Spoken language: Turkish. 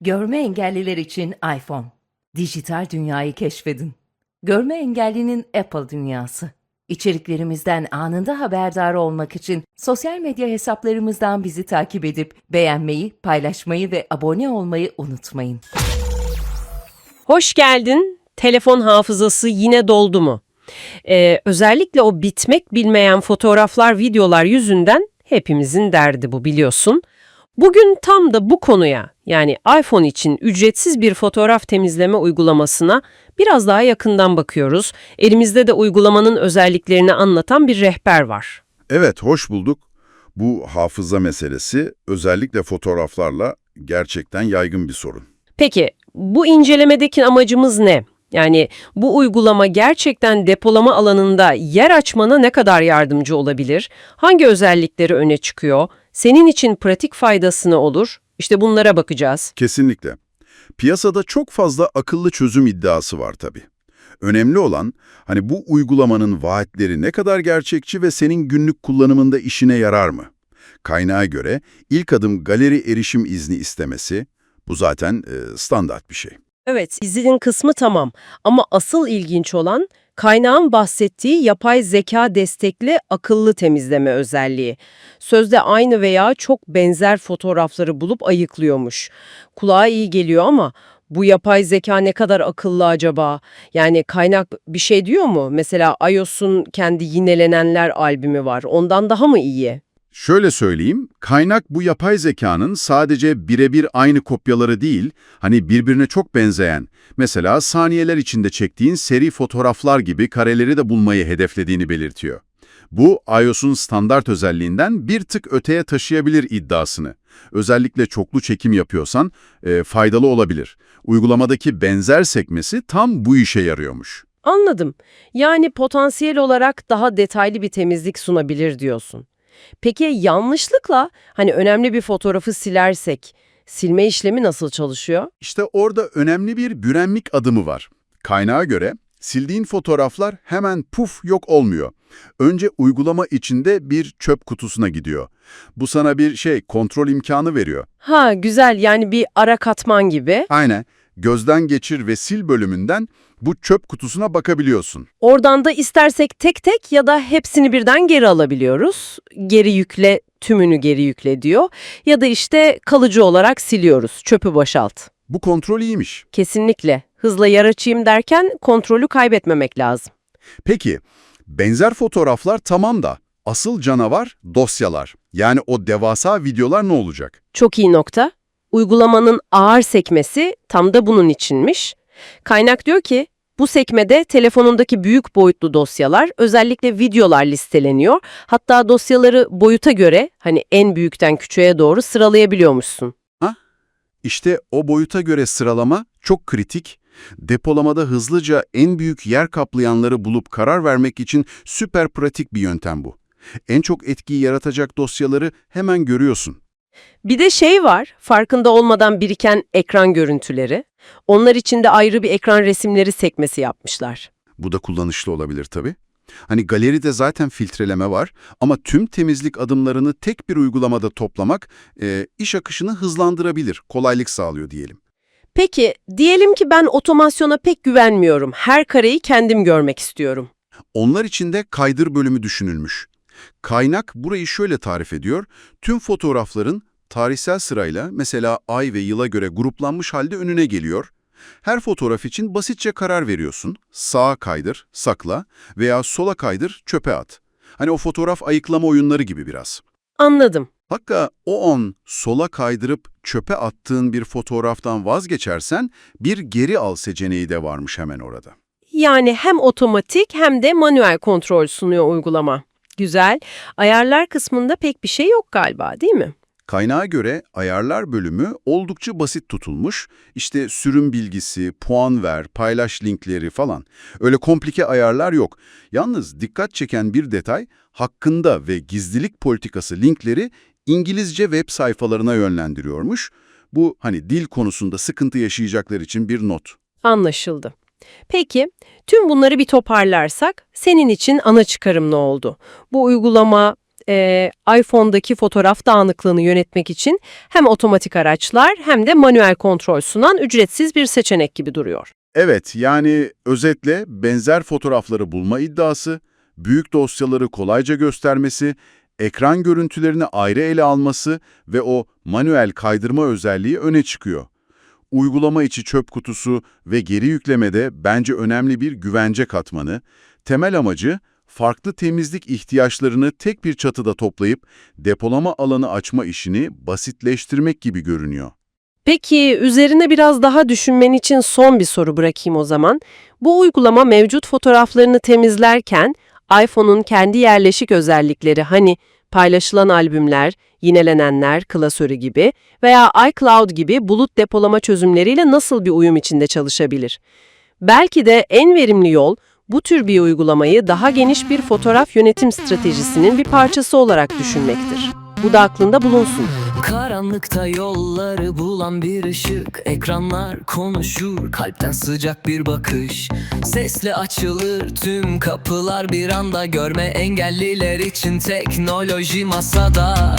Görme engelliler için iPhone. Dijital dünyayı keşfedin. Görme engellinin Apple dünyası. İçeriklerimizden anında haberdar olmak için sosyal medya hesaplarımızdan bizi takip edip beğenmeyi, paylaşmayı ve abone olmayı unutmayın. Hoş geldin. Telefon hafızası yine doldu mu? Ee, özellikle o bitmek bilmeyen fotoğraflar, videolar yüzünden hepimizin derdi bu biliyorsun. Bugün tam da bu konuya yani iPhone için ücretsiz bir fotoğraf temizleme uygulamasına biraz daha yakından bakıyoruz. Elimizde de uygulamanın özelliklerini anlatan bir rehber var. Evet, hoş bulduk. Bu hafıza meselesi özellikle fotoğraflarla gerçekten yaygın bir sorun. Peki bu incelemedeki amacımız ne? Yani bu uygulama gerçekten depolama alanında yer açmana ne kadar yardımcı olabilir? Hangi özellikleri öne çıkıyor? Senin için pratik faydası ne olur? İşte bunlara bakacağız. Kesinlikle. Piyasada çok fazla akıllı çözüm iddiası var tabii. Önemli olan hani bu uygulamanın vaatleri ne kadar gerçekçi ve senin günlük kullanımında işine yarar mı? Kaynağa göre ilk adım galeri erişim izni istemesi. Bu zaten e, standart bir şey. Evet, izin kısmı tamam ama asıl ilginç olan kaynağın bahsettiği yapay zeka destekli akıllı temizleme özelliği. Sözde aynı veya çok benzer fotoğrafları bulup ayıklıyormuş. Kulağa iyi geliyor ama bu yapay zeka ne kadar akıllı acaba? Yani kaynak bir şey diyor mu? Mesela iOS'un kendi yinelenenler albümü var. Ondan daha mı iyi? Şöyle söyleyeyim, kaynak bu yapay zekanın sadece birebir aynı kopyaları değil, hani birbirine çok benzeyen, mesela saniyeler içinde çektiğin seri fotoğraflar gibi kareleri de bulmayı hedeflediğini belirtiyor. Bu, iOS'un standart özelliğinden bir tık öteye taşıyabilir iddiasını. Özellikle çoklu çekim yapıyorsan e, faydalı olabilir. Uygulamadaki benzer sekmesi tam bu işe yarıyormuş. Anladım. Yani potansiyel olarak daha detaylı bir temizlik sunabilir diyorsun. Peki yanlışlıkla hani önemli bir fotoğrafı silersek silme işlemi nasıl çalışıyor? İşte orada önemli bir bürenmik adımı var. Kaynağa göre sildiğin fotoğraflar hemen puf yok olmuyor. Önce uygulama içinde bir çöp kutusuna gidiyor. Bu sana bir şey kontrol imkanı veriyor. Ha güzel yani bir ara katman gibi. Aynen gözden geçir ve sil bölümünden bu çöp kutusuna bakabiliyorsun. Oradan da istersek tek tek ya da hepsini birden geri alabiliyoruz. Geri yükle, tümünü geri yükle diyor. Ya da işte kalıcı olarak siliyoruz, çöpü boşalt. Bu kontrol iyiymiş. Kesinlikle. Hızla yer açayım derken kontrolü kaybetmemek lazım. Peki benzer fotoğraflar tamam da asıl canavar dosyalar. Yani o devasa videolar ne olacak? Çok iyi nokta. Uygulamanın ağır sekmesi tam da bunun içinmiş. Kaynak diyor ki, bu sekmede telefonundaki büyük boyutlu dosyalar, özellikle videolar listeleniyor. Hatta dosyaları boyuta göre, hani en büyükten küçüğe doğru sıralayabiliyormuşsun. İşte o boyuta göre sıralama çok kritik. Depolamada hızlıca en büyük yer kaplayanları bulup karar vermek için süper pratik bir yöntem bu. En çok etkiyi yaratacak dosyaları hemen görüyorsun. Bir de şey var, farkında olmadan biriken ekran görüntüleri. Onlar için de ayrı bir ekran resimleri sekmesi yapmışlar. Bu da kullanışlı olabilir tabii. Hani galeride zaten filtreleme var ama tüm temizlik adımlarını tek bir uygulamada toplamak e, iş akışını hızlandırabilir, kolaylık sağlıyor diyelim. Peki, diyelim ki ben otomasyona pek güvenmiyorum. Her kareyi kendim görmek istiyorum. Onlar için de kaydır bölümü düşünülmüş. Kaynak burayı şöyle tarif ediyor. Tüm fotoğrafların tarihsel sırayla mesela ay ve yıla göre gruplanmış halde önüne geliyor. Her fotoğraf için basitçe karar veriyorsun. Sağa kaydır, sakla veya sola kaydır, çöpe at. Hani o fotoğraf ayıklama oyunları gibi biraz. Anladım. Hakka o an sola kaydırıp çöpe attığın bir fotoğraftan vazgeçersen bir geri al seçeneği de varmış hemen orada. Yani hem otomatik hem de manuel kontrol sunuyor uygulama. Güzel. Ayarlar kısmında pek bir şey yok galiba değil mi? Kaynağa göre ayarlar bölümü oldukça basit tutulmuş. İşte sürüm bilgisi, puan ver, paylaş linkleri falan. Öyle komplike ayarlar yok. Yalnız dikkat çeken bir detay, hakkında ve gizlilik politikası linkleri İngilizce web sayfalarına yönlendiriyormuş. Bu hani dil konusunda sıkıntı yaşayacaklar için bir not. Anlaşıldı. Peki, tüm bunları bir toparlarsak senin için ana çıkarım ne oldu? Bu uygulama e, iPhone'daki fotoğraf dağınıklığını yönetmek için hem otomatik araçlar hem de manuel kontrol sunan ücretsiz bir seçenek gibi duruyor. Evet, yani özetle benzer fotoğrafları bulma iddiası, büyük dosyaları kolayca göstermesi, ekran görüntülerini ayrı ele alması ve o manuel kaydırma özelliği öne çıkıyor. Uygulama içi çöp kutusu ve geri yüklemede bence önemli bir güvence katmanı. Temel amacı farklı temizlik ihtiyaçlarını tek bir çatıda toplayıp depolama alanı açma işini basitleştirmek gibi görünüyor. Peki üzerine biraz daha düşünmen için son bir soru bırakayım o zaman. Bu uygulama mevcut fotoğraflarını temizlerken iPhone'un kendi yerleşik özellikleri hani paylaşılan albümler, yinelenenler, klasörü gibi veya iCloud gibi bulut depolama çözümleriyle nasıl bir uyum içinde çalışabilir? Belki de en verimli yol bu tür bir uygulamayı daha geniş bir fotoğraf yönetim stratejisinin bir parçası olarak düşünmektir. Bu da aklında bulunsun. Karanlıkta yolları bulan bir ışık. Ekranlar konuşur kalpten sıcak bir bakış. Sesle açılır tüm kapılar bir anda Görme engelliler için teknoloji masada